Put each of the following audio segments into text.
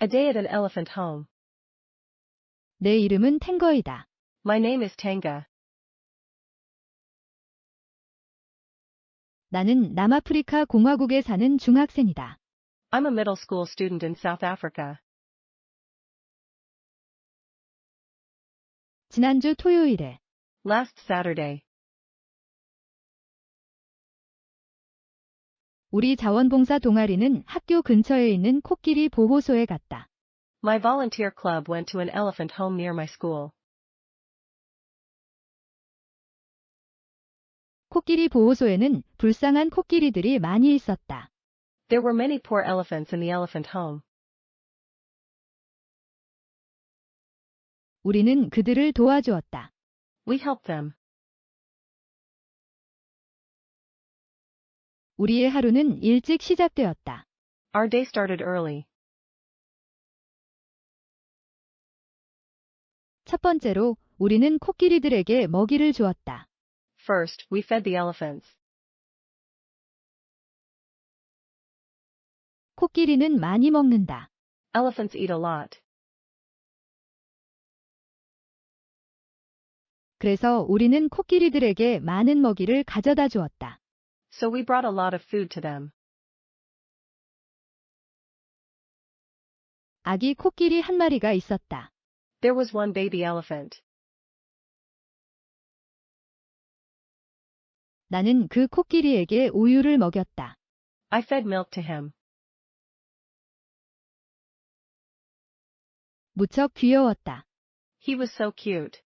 A day at an elephant home. 내 이름은 탱거이다. My name is Tanga. 나는 남아프리카 공화국에 사는 중학생이다. I'm a middle school student in South Africa. 지난주 토요일에 Last Saturday, 우리 자원봉사 동아리는 학교 근처에 있는 코끼리 보호소에 갔다. my volunteer club went to an elephant home near my school. 코끼리 보호소에는 불쌍한 코끼리들이 많이 있었다. There were many poor elephants in the elephant home. 우리는 그들을 도와주었다. We helped them. 우리의 하루는 일찍 시작되었다. Our day started early. 첫 번째로 우리는 코끼리들에게 먹이를 주었다. First, we fed the elephants. 코끼리는 많이 먹는다. Elephants eat a lot. 그래서 우리는 코끼리들에게 많은 먹이를 가져다 주었다. So we brought a lot of food to them. 아기 코끼리 한 마리가 있었다. There was one baby elephant. 나는 그 코끼리에게 우유를 먹였다. I fed milk to him. 무척 귀여웠다. He was so cute.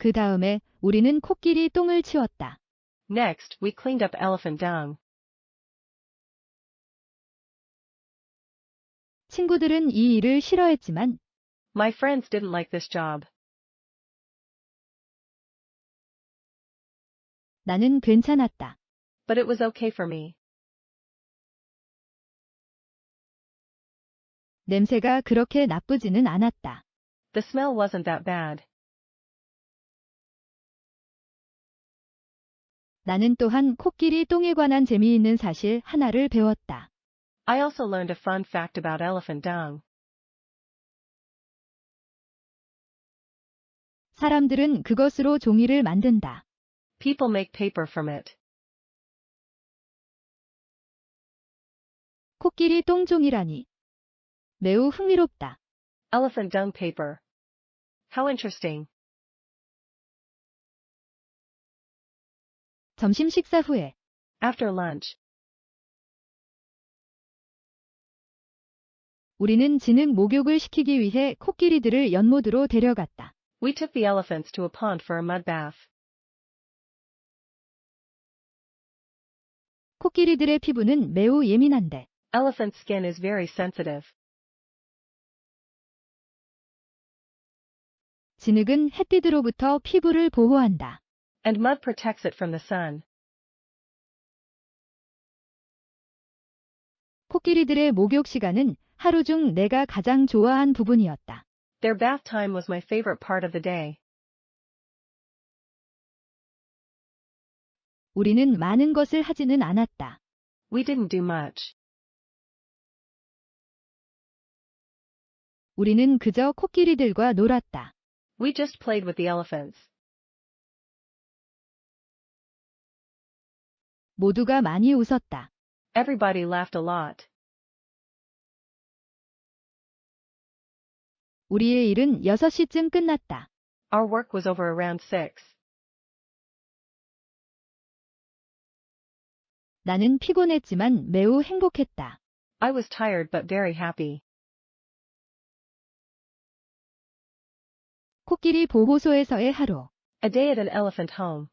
그 다음에 우리는 코끼리 똥을 치웠다. Next, we cleaned up elephant dung. 친구들은 이 일을 싫어했지만 My friends didn't like this job. 나는 괜찮았다. But it was okay for me. 냄새가 그렇게 나쁘지는 않았다. The smell wasn't that bad. 나는 또한 코끼리 똥에 관한 재미있는 사실 하나를 배웠다. I also learned a fun fact about elephant dung. 사람들은 그것으로 종이를 만든다. People make paper from it. 코끼리 똥종이라니. 매우 흥미롭다. Elephant dung paper. How interesting. 점심 식사 후에 After lunch, 우리는 진흙 목욕을 시키기 위해 코끼리들을 연못으로 데려갔다. we took the elephants to a pond for a mud bath. 코끼리들의 피부는 매우 예민한데 Elephant skin is very sensitive. 진흙은 햇빛으로부터 피부를 보호한다. And mud protects it from the sun. 코끼리들의 목욕 시간은 하루 중 내가 가장 좋아한 부분이었다. Their bath time was my favorite part of the day. 우리는 많은 것을 하지는 않았다. We didn't do much. 우리는 그저 코끼리들과 놀았다. We just played with the elephants. 모두가 많이 웃었다. Everybody laughed a lot. 우리의 일은 6시쯤 끝났다. Our work was over around 6. 나는 피곤했지만 매우 행복했다. I was tired but very happy. 코끼리 보호소에서의 하루. A day at an elephant home.